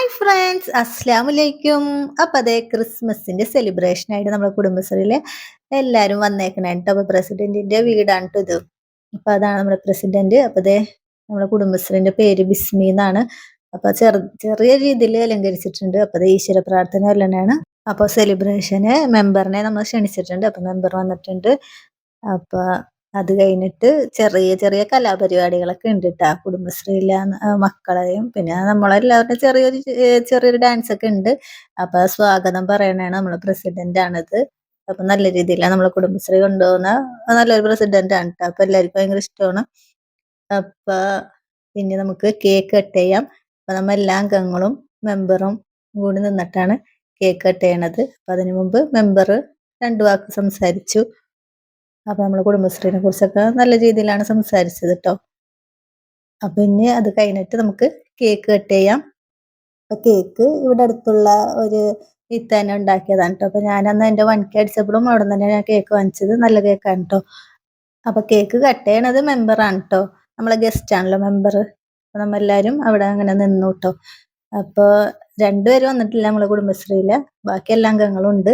Hi friends അസ്സാം വലൈക്കും അപ്പം അതേ ക്രിസ്മസിന്റെ സെലിബ്രേഷൻ ആയിട്ട് നമ്മുടെ കുടുംബശ്രീയിൽ എല്ലാവരും വന്നേക്കണേ കേട്ടോ അപ്പോൾ പ്രസിഡന്റിന്റെ വീടാണ് കേട്ടോ ഇത്. അപ്പോൾ അതാണ് നമ്മുടെ പ്രസിഡന്റ്. അപ്പോൾ അതേ നമ്മുടെ കുടുംബശ്രീന്റെ പേര് ബിസ്മി എന്നാണ്. അപ്പോൾ ചെറു ചെറിയ രീതിയിൽ അലങ്കരിച്ചിട്ടുണ്ട്. അപ്പോൾ അത് ഈശ്വര പ്രാർത്ഥന തന്നെയാണ് അപ്പോൾ സെലിബ്രേഷന് മെമ്പറിനെ നമ്മൾ ക്ഷണിച്ചിട്ടുണ്ട്. അപ്പോൾ മെമ്പർ വന്നിട്ടുണ്ട്. അപ്പോൾ അത് കഴിഞ്ഞിട്ട് ചെറിയ ചെറിയ കലാപരിപാടികളൊക്കെ ഉണ്ട് കേട്ടോ കുടുംബശ്രീയിലെ മക്കളെയും പിന്നെ നമ്മളെല്ലാവരുടെ ചെറിയൊരു ചെറിയൊരു ഡാൻസ് ഒക്കെ ഉണ്ട്. അപ്പൊ സ്വാഗതം പറയണാണ് നമ്മളെ പ്രസിഡന്റ് ആണത് അപ്പൊ നല്ല രീതിയിലാണ് നമ്മളെ കുടുംബശ്രീ കൊണ്ടുപോകുന്ന നല്ലൊരു പ്രസിഡന്റ് ആണ് കേട്ടോ അപ്പൊ എല്ലാവർക്കും ഭയങ്കര ഇഷ്ടമാണ്. അപ്പൊ പിന്നെ നമുക്ക് കേക്ക് കട്ട് ചെയ്യാം. അപ്പൊ നമ്മ എല്ലാ അംഗങ്ങളും മെമ്പറും കൂടി നിന്നിട്ടാണ് കേക്ക് കട്ട് ചെയ്യണത്. അപ്പൊ അതിനു മുമ്പ് മെമ്പർ രണ്ടു വാക്ക് സംസാരിച്ചു. അപ്പൊ നമ്മൾ കുടുംബശ്രീനെ കുറിച്ചൊക്കെ നല്ല രീതിയിലാണ് സംസാരിച്ചത് കേട്ടോ അപ്പം ഇനി അത് കഴിഞ്ഞിട്ട് നമുക്ക് കേക്ക് കട്ട് ചെയ്യാം. അപ്പം കേക്ക് ഇവിടെ അടുത്തുള്ള ഒരു വിത്ത് തന്നെ ഉണ്ടാക്കിയതാണ് കേട്ടോ അപ്പം ഞാനന്ന് എന്റെ വൺക്ക് അടിച്ചപ്പോഴും അവിടെ തന്നെ ഞാൻ കേക്ക് വാങ്ങിച്ചത്. നല്ല കേക്കാണ് കേട്ടോ അപ്പം കേക്ക് കട്ട് ചെയ്യണത് മെമ്പറാണ് കേട്ടോ നമ്മളെ ഗസ്റ്റ് ആണല്ലോ മെമ്പർ അപ്പം നമ്മളെല്ലാരും അവിടെ അങ്ങനെ നിന്നു കേട്ടോ അപ്പോൾ രണ്ടുപേരും വന്നിട്ടില്ല നമ്മളെ കുടുംബശ്രീയിൽ ബാക്കി എല്ലാ അംഗങ്ങളും ഉണ്ട്.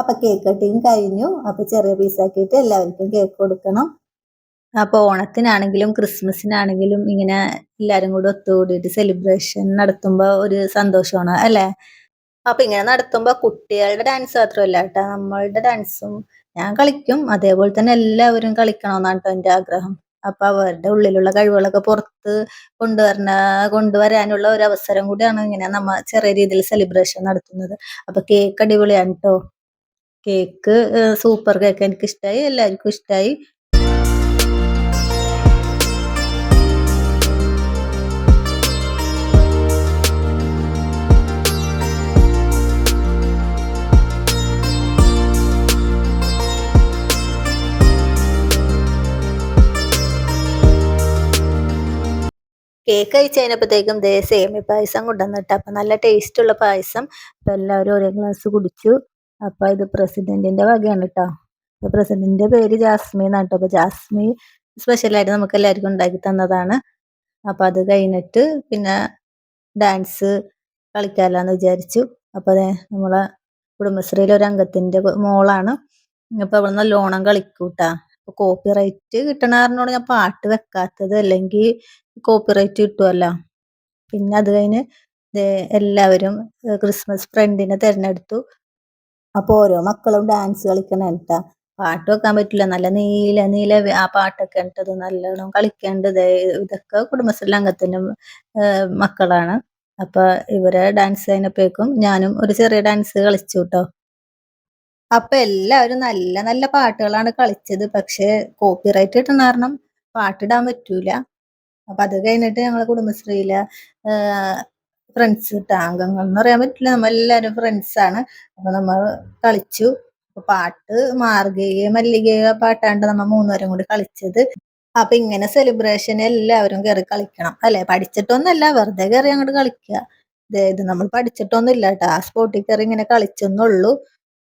അപ്പൊ കേക്ക് കട്ടിങ് കഴിഞ്ഞു. അപ്പൊ ചെറിയ പീസാക്കിയിട്ട് എല്ലാവർക്കും കേക്ക് കൊടുക്കണം. അപ്പൊ ഓണത്തിനാണെങ്കിലും ക്രിസ്മസിനാണെങ്കിലും ഇങ്ങനെ എല്ലാരും കൂടി ഒത്തുകൂടിയിട്ട് സെലിബ്രേഷൻ നടത്തുമ്പോ ഒരു സന്തോഷമാണ് അല്ലെ? അപ്പൊ ഇങ്ങനെ നടത്തുമ്പോ കുട്ടികളുടെ ഡാൻസ് മാത്രമല്ല കേട്ടോ. നമ്മളുടെ ഡാൻസും ഞാൻ കളിക്കും. അതേപോലെ തന്നെ എല്ലാവരും കളിക്കണമെന്നാണ് കേട്ടോ എന്റെ ആഗ്രഹം. അപ്പൊ അവരുടെ ഉള്ളിലുള്ള കഴിവുകളൊക്കെ പുറത്ത് കൊണ്ടുവരണ കൊണ്ടുവരാനുള്ള ഒരു അവസരം കൂടിയാണ് ഇങ്ങനെ നമ്മ ചെറിയ രീതിയിൽ സെലിബ്രേഷൻ നടത്തുന്നത്. അപ്പൊ കേക്ക് അടിപൊളിയാണ് കേട്ടോ കേക്ക് സൂപ്പർ കേക്ക് എനിക്ക് ഇഷ്ടമായി എല്ലാവർക്കും ഇഷ്ടമായി കേക്ക് കഴിച്ച് കഴിഞ്ഞപ്പോഴത്തേക്കും ദേ സേമി പായസം കൊണ്ടുവന്നിട്ട് അപ്പം നല്ല ടേസ്റ്റുള്ള പായസം. അപ്പം എല്ലാവരും ഒരേ ഗ്ലാസ് കുടിച്ചു. അപ്പൊ ഇത് പ്രസിഡന്റിന്റെ വകയാണ് കേട്ടോ അപ്പൊ പ്രസിഡന്റിന്റെ പേര് ജാസ്മി എന്നാണ് കേട്ടോ അപ്പൊ ജാസ്മി സ്പെഷ്യലായിട്ട് നമുക്ക് എല്ലാവർക്കും ഉണ്ടാക്കി തന്നതാണ്. അപ്പൊ അത് കഴിഞ്ഞിട്ട് പിന്നെ ഡാൻസ് കളിക്കാമല്ലോ വിചാരിച്ചു. അപ്പൊ അതെ നമ്മളെ കുടുംബശ്രീയിലെ ഒരു അംഗത്തിന്റെ മോളാണ്. അപ്പൊ അവൾ നല്ലോണം കളിക്കൂട്ടാ അപ്പൊ കോപ്പി റൈറ്റ് കിട്ടണ ഞാൻ പാട്ട് വെക്കാത്തത്. അല്ലെങ്കിൽ കോപ്പി റൈറ്റ് കിട്ടുമല്ലോ പിന്നെ അത് കഴിഞ്ഞ് എല്ലാവരും ക്രിസ്മസ് ഫ്രണ്ടിനെ തിരഞ്ഞെടുത്തു. അപ്പൊ ഓരോ മക്കളും ഡാൻസ് കളിക്കണം കേട്ടാ പാട്ട് വെക്കാൻ പറ്റില്ല. നല്ല നീല നീല ആ പാട്ടൊക്കെ ഇട്ടത് നല്ലോണം കളിക്കേണ്ടത് ഇതൊക്കെ കുടുംബശ്രീ അംഗത്തിന്റെ മക്കളാണ്. അപ്പൊ ഇവരെ ഡാൻസ് കഴിഞ്ഞപ്പോഴേക്കും ഞാനും ഒരു ചെറിയ ഡാൻസ് കളിച്ചു കേട്ടോ അപ്പൊ എല്ലാവരും നല്ല നല്ല പാട്ടുകളാണ് കളിച്ചത്. പക്ഷെ കോപ്പിറൈറ്റ് കിട്ടണ കാരണം പാട്ടിടാൻ പറ്റൂല. അപ്പൊ അത് കഴിഞ്ഞിട്ട് ഞങ്ങളെ കുടുംബശ്രീയിലെ ഫ്രണ്ട്സ് അംഗങ്ങൾ എന്ന് പറയാൻ പറ്റില്ല. നമ്മളെല്ലാവരും ഫ്രണ്ട്സാണ് അപ്പൊ നമ്മൾ കളിച്ചു. പാട്ട് മാർഗിക മല്ലിക പാട്ടാണ്ട് നമ്മൾ മൂന്നുപേരും കൂടി കളിച്ചത്. അപ്പൊ ഇങ്ങനെ സെലിബ്രേഷൻ എല്ലാവരും കയറി കളിക്കണം അല്ലെ? പഠിച്ചിട്ടൊന്നല്ല വെറുതെ കയറി അങ്ങോട്ട് കളിക്കുക. ഇത് നമ്മൾ പഠിച്ചിട്ടൊന്നും ഇല്ല കേട്ടോ. ആ സ്പോട്ടിൽ കയറി ഇങ്ങനെ കളിച്ചെന്നുള്ളൂ.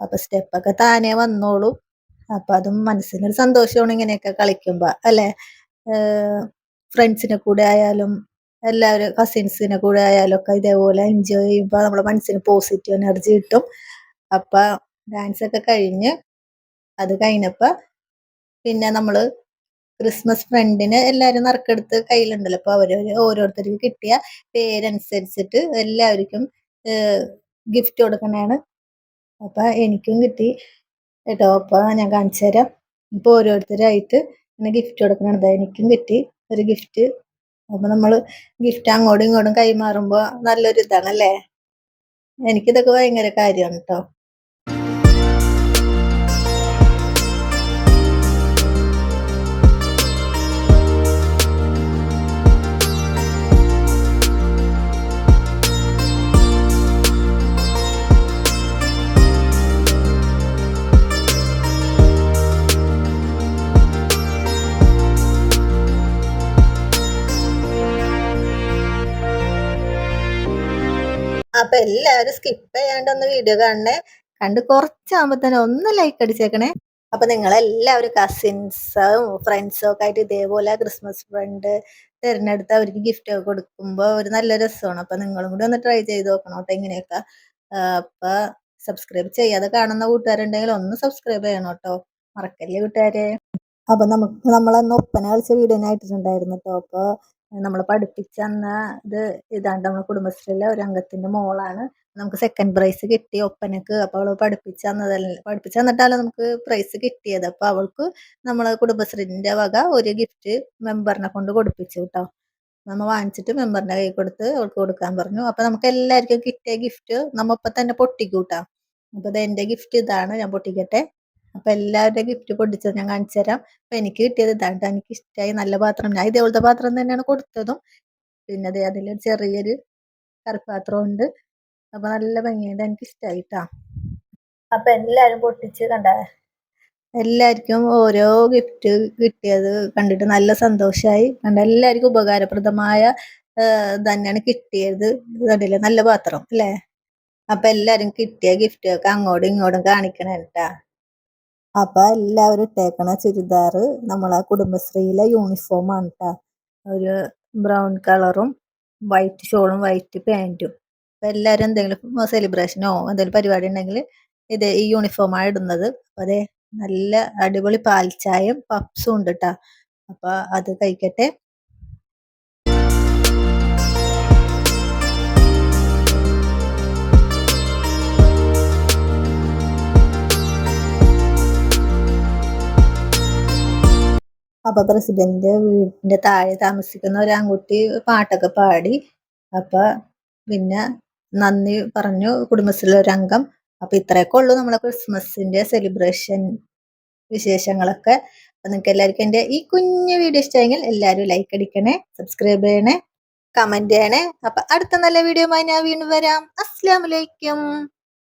അപ്പൊ സ്റ്റെപ്പൊക്കെ താനേ വന്നോളൂ. അപ്പൊ അതും മനസ്സിനൊരു സന്തോഷമാണ് ഇങ്ങനെയൊക്കെ കളിക്കുമ്പോ അല്ലെ? ഫ്രണ്ട്സിനെ കൂടെ ആയാലും എല്ലാവരും കസിൻസിനെ കൂടെ ആയാലും ഒക്കെ ഇതേപോലെ എൻജോയ് ചെയ്യുമ്പോൾ നമ്മുടെ മനസ്സിന് പോസിറ്റീവ് എനർജി കിട്ടും. അപ്പൊ ഡാൻസ് ഒക്കെ കഴിഞ്ഞ് അത് കഴിഞ്ഞപ്പോ പിന്നെ നമ്മൾ ക്രിസ്മസ് ഫ്രണ്ടിന് എല്ലാവരും നറുക്കെടുത്ത് കയ്യിലുണ്ടല്ലോ. അപ്പൊ അവർ ഓരോരുത്തർക്ക് കിട്ടിയ പേരനുസരിച്ചിട്ട് എല്ലാവർക്കും ഗിഫ്റ്റ് കൊടുക്കണേണ് അപ്പൊ എനിക്കും കിട്ടി. കേട്ടോ അപ്പൊ ഞാൻ കാണിച്ചു തരാം ഇപ്പൊ ഓരോരുത്തരായിട്ട് ഇങ്ങനെ ഗിഫ്റ്റ് കൊടുക്കണത് എനിക്കും കിട്ടി. ഒരു ഗിഫ്റ്റ് അപ്പൊ നമ്മൾ ഗിഫ്റ്റ് അങ്ങോട്ടും ഇങ്ങോട്ടും കൈമാറുമ്പോ നല്ലൊരു ഇതാണല്ലേ എനിക്കിതൊക്കെ ഭയങ്കര കാര്യമാണ് കേട്ടോ അപ്പൊ എല്ലാവരും സ്കിപ്പ് ചെയ്യാണ്ട് ഒന്ന് വീഡിയോ കാണണേ. കണ്ട് കുറച്ചാകുമ്പോ തന്നെ ഒന്ന് ലൈക്ക് അടിച്ചേക്കണേ. അപ്പൊ നിങ്ങളെല്ലാവരും കസിൻസും ഫ്രണ്ട്സും ഒക്കെ ആയിട്ട് ഇതേപോലെ ക്രിസ്മസ് ഫ്രണ്ട് തിരഞ്ഞെടുത്ത് അവർക്ക് ഗിഫ്റ്റ് ഒക്കെ കൊടുക്കുമ്പോൾ ഒരു നല്ല രസമാണ്. അപ്പൊ നിങ്ങളും കൂടി ഒന്ന് ട്രൈ ചെയ്ത് നോക്കണം കേട്ടോ ഇങ്ങനെയൊക്കെ. അപ്പൊ സബ്സ്ക്രൈബ് ചെയ്യാതെ കാണുന്ന കൂട്ടുകാരുണ്ടെങ്കിൽ ഒന്ന് സബ്സ്ക്രൈബ് ചെയ്യണം കേട്ടോ. മറക്കല്ലേ കൂട്ടുകാരെ? അപ്പൊ നമുക്ക് നമ്മളന്ന് ഒപ്പന കളിച്ച വീഡിയോ ആയിട്ടുണ്ടായിരുന്നു കേട്ടോ. അപ്പൊ നമ്മൾ പഠിപ്പിച്ച ഇത് ഇതാണ്ട് നമ്മുടെ കുടുംബശ്രീയിലെ ഒരു അംഗത്തിന്റെ മോളാണ്. നമുക്ക് സെക്കൻഡ് പ്രൈസ് കിട്ടി ഒപ്പനക്ക്. അപ്പോൾ അവൾ പഠിപ്പിച്ച തന്നതല്ല പഠിപ്പിച്ചു തന്നിട്ടാണ് നമുക്ക് പ്രൈസ് കിട്ടിയത്. അപ്പോൾ അവൾക്ക് നമ്മളെ കുടുംബശ്രീന്റെ വക ഒരു ഗിഫ്റ്റ് മെമ്പറിനെ കൊണ്ട് കൊടുപ്പിച്ചു കേട്ടോ നമ്മൾ വാങ്ങിച്ചിട്ട് മെമ്പറിന്റെ കൈ കൊടുത്ത് അവൾക്ക് കൊടുക്കാൻ പറഞ്ഞു. അപ്പൊ നമുക്ക് എല്ലാവർക്കും കിട്ടിയ ഗിഫ്റ്റ് നമ്മ ഇപ്പൊ തന്നെ പൊട്ടിക്കൂട്ടാ. അപ്പൊ ഇത് എന്റെ ഗിഫ്റ്റ് ഇതാണ്. ഞാൻ പൊട്ടിക്കട്ടെ. അപ്പൊ എല്ലാവരുടെ ഗിഫ്റ്റ് പൊട്ടിച്ചത് ഞാൻ കാണിച്ചു തരാം. അപ്പൊ എനിക്ക് കിട്ടിയത് ഇതാണ് എനിക്ക് ഇഷ്ടമായി നല്ല പാത്രം. ഞാൻ ഇതേപോലത്തെ പാത്രം തന്നെയാണ് കൊടുത്തതും. പിന്നെ അതെ അതിലൊരു ചെറിയൊരു കറിപ്പാത്രം ഉണ്ട്. അപ്പൊ നല്ല ഭംഗിയുണ്ട്. എനിക്ക് ഇഷ്ടമായിട്ടാ അപ്പൊ എല്ലാരും പൊട്ടിച്ച് കണ്ട എല്ലാവർക്കും ഓരോ ഗിഫ്റ്റ് കിട്ടിയത് കണ്ടിട്ട് നല്ല സന്തോഷമായി കണ്ട എല്ലാവർക്കും ഉപകാരപ്രദമായ തന്നെയാണ് കിട്ടിയത്. കണ്ടില്ലേ? നല്ല പാത്രം അല്ലേ? അപ്പൊ എല്ലാരും കിട്ടിയ ഗിഫ്റ്റ് ഒക്കെ അങ്ങോട്ടും ഇങ്ങോട്ടും കാണിക്കണ കേട്ടാ അപ്പൊ എല്ലാവരും ഇട്ടേക്കണ ചുരിദാർ നമ്മളെ കുടുംബശ്രീയിലെ യൂണിഫോം ആണ് കേട്ടോ ഒരു ബ്രൗൺ കളറും വൈറ്റ് ഷോളും വൈറ്റ് പാന്റും അപ്പൊ എല്ലാവരും എന്തെങ്കിലും സെലിബ്രേഷനോ എന്തെങ്കിലും പരിപാടി ഉണ്ടെങ്കിൽ ഇത് ഈ യൂണിഫോമാണ് ഇടുന്നത്. അപ്പൊ അതെ നല്ല അടിപൊളി പാൽച്ചായയും പപ്സും ഉണ്ട് കേട്ടോ അപ്പൊ അത് കഴിക്കട്ടെ. അപ്പൊ പ്രസിഡന്റ് വീടിന്റെ താഴെ താമസിക്കുന്ന ഒരു ആൺകുട്ടി പാട്ടൊക്കെ പാടി. അപ്പൊ പിന്നെ നന്ദി പറഞ്ഞു കുടുംബശ്രീയിലെ ഒരു അംഗം. അപ്പൊ ഇത്രയൊക്കെ ഉള്ളൂ നമ്മളെ ക്രിസ്മസിന്റെ സെലിബ്രേഷൻ വിശേഷങ്ങളൊക്കെ. അപ്പൊ നിങ്ങൾക്ക് എല്ലാവർക്കും എന്റെ ഈ കുഞ്ഞു വീഡിയോ ഇഷ്ടമെങ്കിൽ എല്ലാവരും ലൈക്ക് അടിക്കണേ സബ്സ്ക്രൈബ് ചെയ്യണേ കമന്റ് ചെയ്യണേ. അപ്പൊ അടുത്ത നല്ല വീഡിയോ ഞാൻ വീണ്ടും വരാം. അസ്സാം